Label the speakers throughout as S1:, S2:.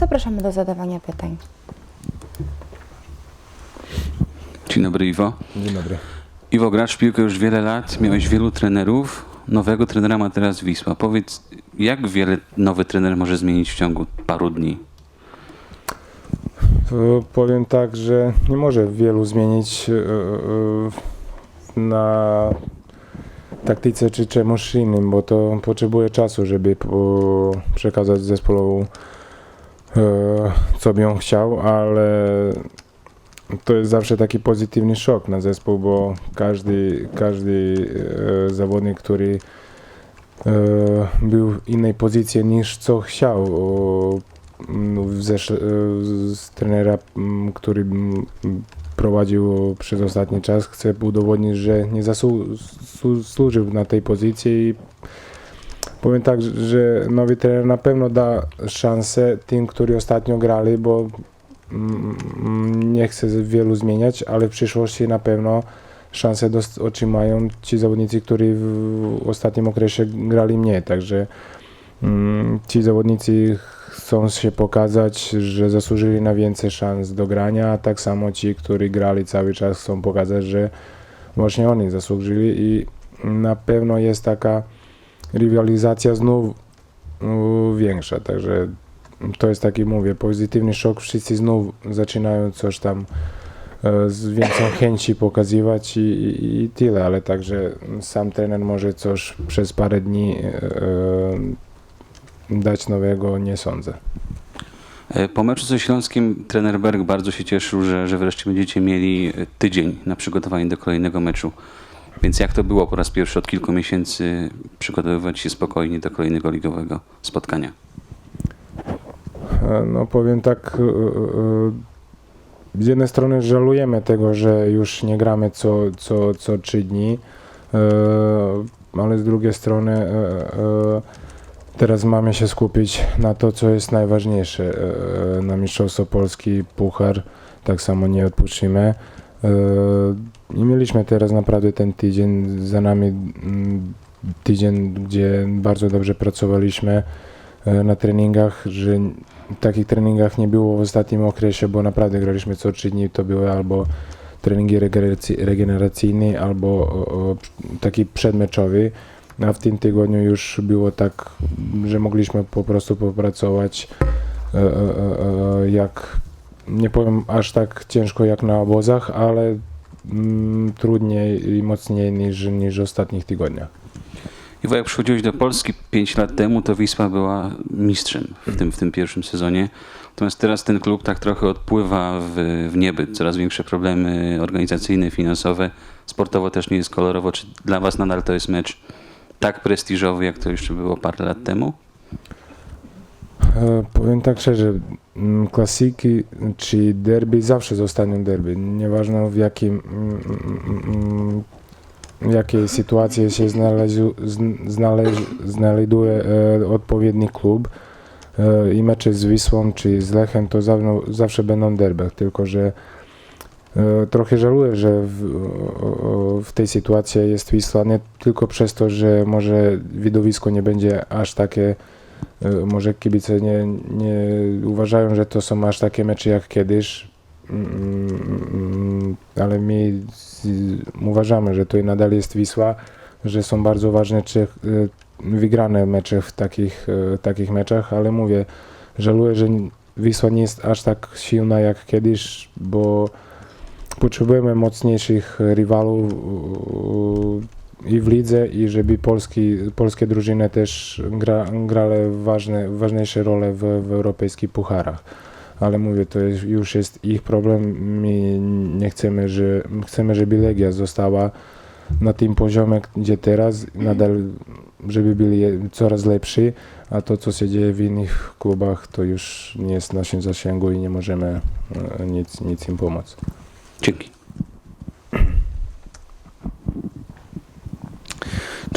S1: Zapraszamy do zadawania pytań.
S2: Dzień dobry Iwo.
S3: Dzień dobry.
S2: Iwo, grasz w piłkę już wiele lat, miałeś wielu trenerów. Nowego trenera ma teraz Wisła. Powiedz, jak wiele nowy trener może zmienić w ciągu paru dni?
S3: Powiem tak, że nie może wielu zmienić e, e, na taktyce czy czemuś innym, bo to potrzebuje czasu, żeby przekazać zespołowi co by on chciał, ale to jest zawsze taki pozytywny szok na zespół, bo każdy, każdy e, zawodnik, który e, był w innej pozycji niż co chciał, no, e, z trenera, który prowadził przez ostatni czas, chce udowodnić, że nie zasłużył na tej pozycji i powiem tak, że nowy trener na pewno da szansę tym, którzy ostatnio grali, bo nie chcę wielu zmieniać, ale w przyszłości na pewno szansę dost- otrzymają ci zawodnicy, którzy w ostatnim okresie grali mniej, także mm, ci zawodnicy chcą się pokazać, że zasłużyli na więcej szans do grania, tak samo ci, którzy grali cały czas chcą pokazać, że właśnie oni zasłużyli i na pewno jest taka rywalizacja znów u, większa, także to jest taki, mówię, pozytywny szok, wszyscy znów zaczynają coś tam e, z większą chęci pokazywać i, i, i tyle, ale także sam trener może coś przez parę dni e, dać nowego, nie sądzę.
S2: E, Po meczu ze Śląskiem trener Berg bardzo się cieszył, że, że wreszcie będziecie mieli e, tydzień na przygotowanie do kolejnego meczu. Więc jak to było po raz pierwszy od kilku miesięcy przygotowywać się spokojnie do kolejnego ligowego spotkania?
S3: E, No powiem tak, e, e, z jednej strony żalujemy tego, że już nie gramy co, co, co trzy dni, ale z drugiej strony teraz mamy się skupić na to, co jest najważniejsze, na Mistrzostwo Polski, Puchar, tak samo nie odpuścimy. E, I mieliśmy teraz naprawdę ten tydzień za nami, tydzień, gdzie bardzo dobrze pracowaliśmy e, na treningach, że takich treningach nie było w ostatnim okresie, bo naprawdę graliśmy co trzy dni, to były albo treningi regeneracy- regeneracyjne, albo taki przedmeczowy, a w tym tygodniu już było tak, że mogliśmy po prostu popracować e, jak, nie powiem aż tak ciężko jak na obozach, ale mm, trudniej i mocniej niż, niż w ostatnich tygodniach.
S2: Iwo, jak przychodziłeś do Polski 5 lat temu, to Wisła była mistrzem w tym, w tym pierwszym sezonie. Natomiast teraz ten klub tak trochę odpływa w, w niebyt. Coraz większe problemy organizacyjne, finansowe. Sportowo też nie jest kolorowo. Czy dla Was nadal to jest mecz tak prestiżowy, jak to jeszcze było parę lat temu?
S3: E, Powiem tak szczerze, mm, klasyki czy derby zawsze zostaną derby. Nieważne w jakim, mm, mm, mm, w jakiej sytuacji się znaleziu, zn- znaleź, znajduje e, odpowiedni klub e, i mecze z Wisłą czy z Lechem to zawsze, będą derby, tylko że trochę żałuję, że w, w tej sytuacji jest Wisła nie tylko przez to, że może widowisko nie będzie aż takie może kibice nie, nie uważają, że to są aż takie mecze jak kiedyś, mm, mm, ale my uważamy, że to nadal jest Wisła, że są bardzo ważne czy, e, wygrane mecze w takich, e, takich meczach, ale mówię, żałuję, że Wisła nie jest aż tak silna jak kiedyś, bo potrzebujemy mocniejszych rywalów e, i w lidze, i żeby polski, polskie drużyny też gra, grały ważne, ważniejsze role w, w europejskich pucharach. Ale mówię, to jest, już jest ich problem. My nie chcemy, że, chcemy, żeby Legia została na tym poziomie, gdzie teraz, nadal, żeby byli coraz lepsi, a to, co się dzieje w innych klubach, to już nie jest w naszym zasięgu i nie możemy e, nic, nic im pomóc.
S2: Dzięki.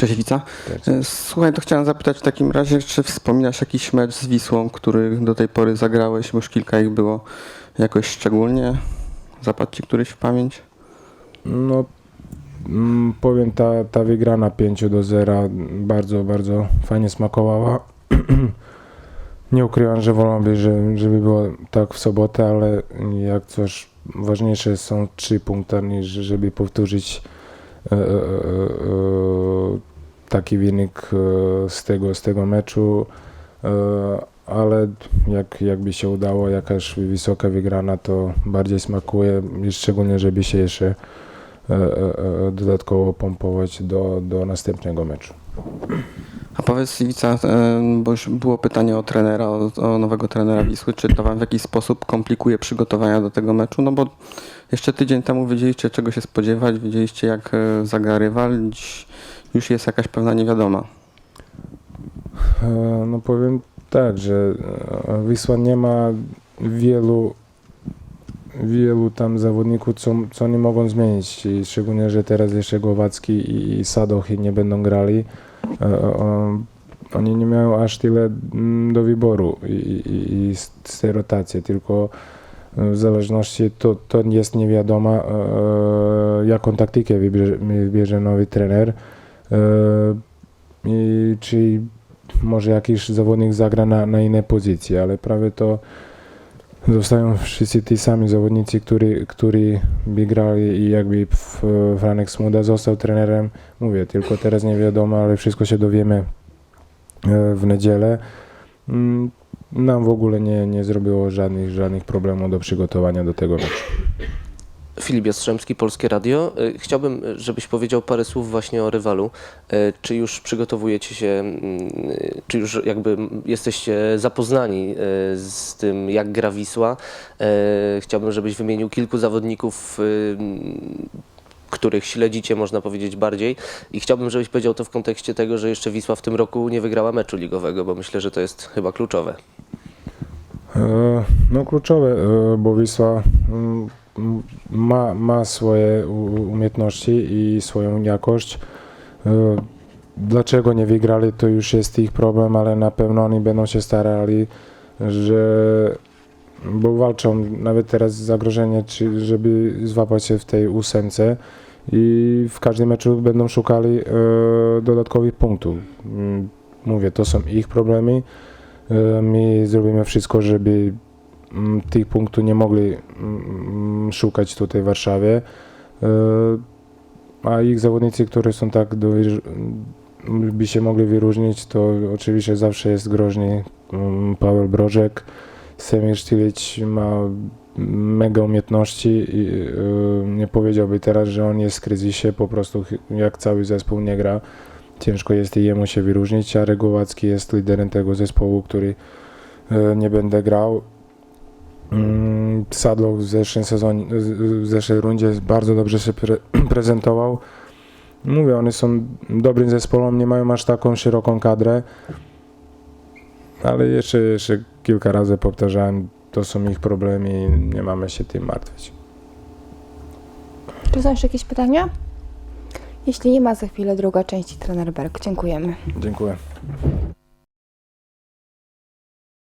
S4: Cześć Wica.
S3: Cześć.
S4: E, Słuchaj, to chciałem zapytać w takim razie, czy wspominasz jakiś mecz z Wisłą, który do tej pory zagrałeś, bo już kilka ich było jakoś szczególnie? Zapadł ci któryś w pamięć?
S3: No, mm, powiem, ta, ta wygrana 5 do 0 bardzo, bardzo fajnie smakowała. Nie ukrywam, że wolałbym, że, żeby było tak w sobotę, ale jak coś ważniejsze są trzy punkty, niż żeby powtórzyć e, e, e, taki wynik e, z tego, z tego meczu. E, ale jak, jakby się udało jakaś wysoka wygrana, to bardziej smakuje, szczególnie żeby się jeszcze e, dodatkowo pompować do, do następnego meczu.
S4: A powiedz Iwica, bo już było pytanie o trenera, o, o nowego trenera Wisły, czy to wam w jakiś sposób komplikuje przygotowania do tego meczu? No bo jeszcze tydzień temu wiedzieliście czego się spodziewać, wiedzieliście jak zagra już jest jakaś pewna niewiadoma.
S3: E, No powiem tak, że e, Wisła nie ma wielu wielu tam zawodników, co, co nie mogą zmienić. I szczególnie, że teraz jeszcze Głowacki i, i Sadochy nie będą grali. E, Oni nie mają aż tyle mm, do wyboru i, i, i z, tej rotacji, tylko w zależności to, to jest niewiadoma, jaką taktykę wybierze, wybierze nowy trener. E, I czy może jakiś zawodnik zagra na, na innej pozycji, ale prawie to zostają wszyscy ci sami zawodnicy, którzy, którzy by grali i jakby w, Franek Smuda został trenerem, mówię, tylko teraz nie wiadomo, ale wszystko się dowiemy e, w niedzielę. Mm, Nam w ogóle nie, nie zrobiło żadnych, żadnych problemów do przygotowania do tego meczu.
S1: Filip Jastrzębski, Polskie Radio. Y, Chciałbym, żebyś powiedział parę słów właśnie o rywalu. Y, Czy już przygotowujecie się, mm, y, czy już jakby jesteście zapoznani z tym, jak gra Wisła? Chciałbym, żebyś wymienił kilku zawodników, których śledzicie, można powiedzieć, bardziej. I chciałbym, żebyś powiedział to w kontekście tego, że jeszcze Wisła w tym roku nie wygrała meczu ligowego, bo myślę, że to jest chyba kluczowe.
S3: E, No kluczowe, e, bo Wisła mm, ma, ma swoje umiejętności i swoją jakość. E, Dlaczego nie wygrali, to już jest ich problem, ale na pewno oni będą się starali, że bo walczą nawet teraz zagrożenie, żeby złapać się w tej ósemce i w każdym meczu będą szukali e, dodatkowych punktów. Mm, Mówię, to są ich problemy. E, My zrobimy wszystko, żeby tych punktów nie mogli mm, szukać tutaj w Warszawie. E, A ich zawodnicy, którzy są tak by się mogli wyróżnić, to oczywiście zawsze jest groźny mm, Paweł Brożek. Semir Stylic ma mega umiejętności i e, nie powiedziałby teraz, że on jest w kryzysie, po prostu jak cały zespół nie gra, ciężko jest jemu się wyróżnić, a Regołacki jest liderem tego zespołu, który e, nie będę grał. Mm, Sadlow w zeszłym sezonie, w zeszłej rundzie bardzo dobrze się pre, prezentował. Mówię, oni są dobrym zespołem, nie mają aż taką szeroką kadrę, ale jeszcze, jeszcze kilka razy powtarzałem, to są ich problemy i nie mamy się tym martwić.
S5: Czy są jeszcze jakieś pytania? Jeśli nie ma, za chwilę druga część i trener Berg. Dziękujemy.
S3: Dziękuję.